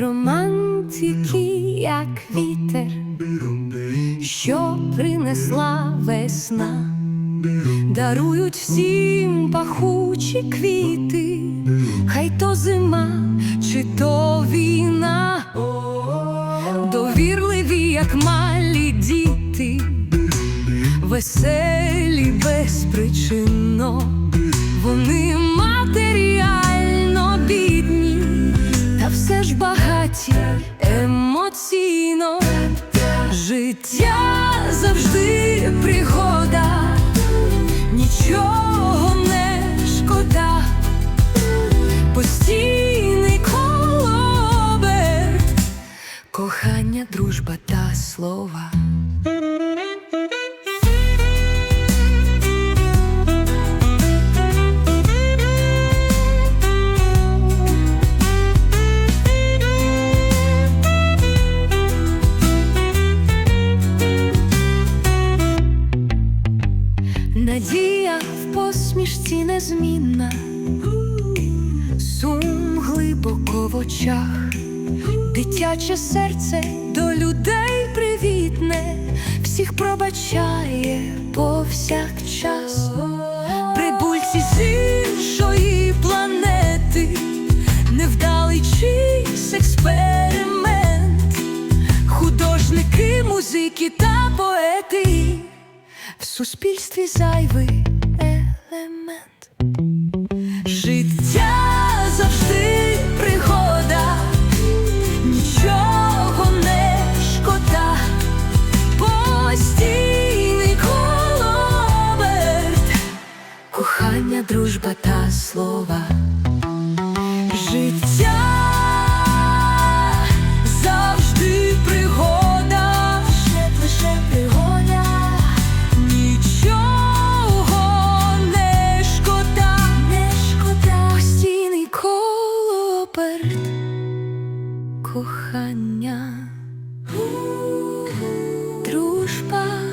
Романтики, як вітер, що принесла весна, дарують всім пахучі квіти, хай то зима, чи то веселі безпричинно, вони матеріально бідні, та все ж багаті емоційно. Життя завжди пригода, нічого не шкода, постійний колоберт, кохання, дружба та слова. Надія в посмішці незмінна, сум глибоко в очах, дитяче серце до людей привітне, всіх пробачає повсякчас. Прибульці з іншої планети, невдалий чийсь експеримент, художники, музики та суспільстві зайвий елемент. Життя завжди пригода, нічого не шкода, постійний колоберт, кохання, дружба та слова. кохання, дружба.